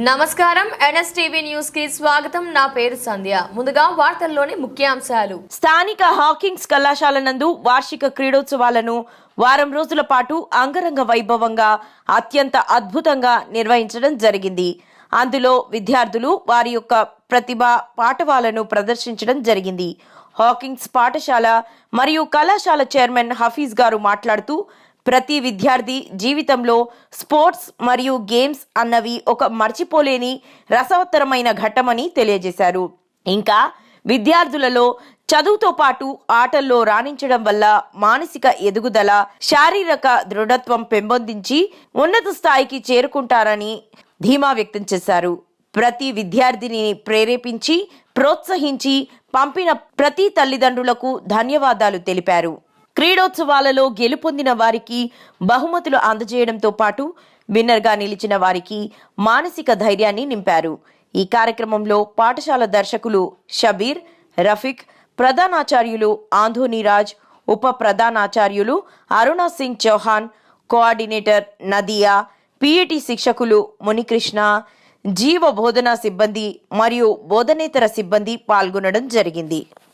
నమస్కారం. ఎన్ఎస్టీవీ న్యూస్కి స్వాగతం. నా పేరు సంధ్య. ముందుగా వార్తల్లోని ముఖ్యాంశాలు. స్థానిక హాకింగ్స్ కళాశాల నందు వార్షిక క్రీడోత్సవాలను వారం రోజుల పాటు అంగరంగ వైభవంగా అత్యంత అద్భుతంగా నిర్వహించడం జరిగింది. అందులో విద్యార్థులు వారి యొక్క ప్రతిభ పాఠవాలను ప్రదర్శించడం జరిగింది. హాకింగ్స్ పాఠశాల మరియు కళాశాల చైర్మన్ హఫీజ్ గారు మాట్లాడుతూ ప్రతి విద్యార్థి జీవితంలో స్పోర్ట్స్ మరియు గేమ్స్ అన్నవి ఒక మర్చిపోలేని రసవత్తరమైన ఘట్టమని తెలియజేశారు. ఇంకా విద్యార్థులలో చదువుతో పాటు ఆటల్లో రాణించడం వల్ల మానసిక ఎదుగుదల శారీరక దృఢత్వం పెంపొందించి ఉన్నత స్థాయికి చేరుకుంటారని ధీమా వ్యక్తం చేశారు. ప్రతి విద్యార్థిని ప్రేరేపించి ప్రోత్సహించి పంపిన ప్రతి తల్లిదండ్రులకు ధన్యవాదాలు తెలిపారు. క్రీడోత్సవాలలో గెలుపొందిన వారికి బహుమతులు అందజేయడంతో పాటు విన్నర్గా నిలిచిన వారికి మానసిక ధైర్యాన్ని నింపారు. ఈ కార్యక్రమంలో పాఠశాల దర్శకులు షబీర్ రఫీక్ ప్రధానాచార్యులు ఆంధోనీరాజ్ ఉప ప్రధానాచార్యులు అరుణ సింగ్ చౌహాన్ కోఆర్డినేటర్ నదియా పిఈటి శిక్షకులు మునికృష్ణ జీవ బోధనా సిబ్బంది మరియు బోధనేతర సిబ్బంది పాల్గొనడం జరిగింది.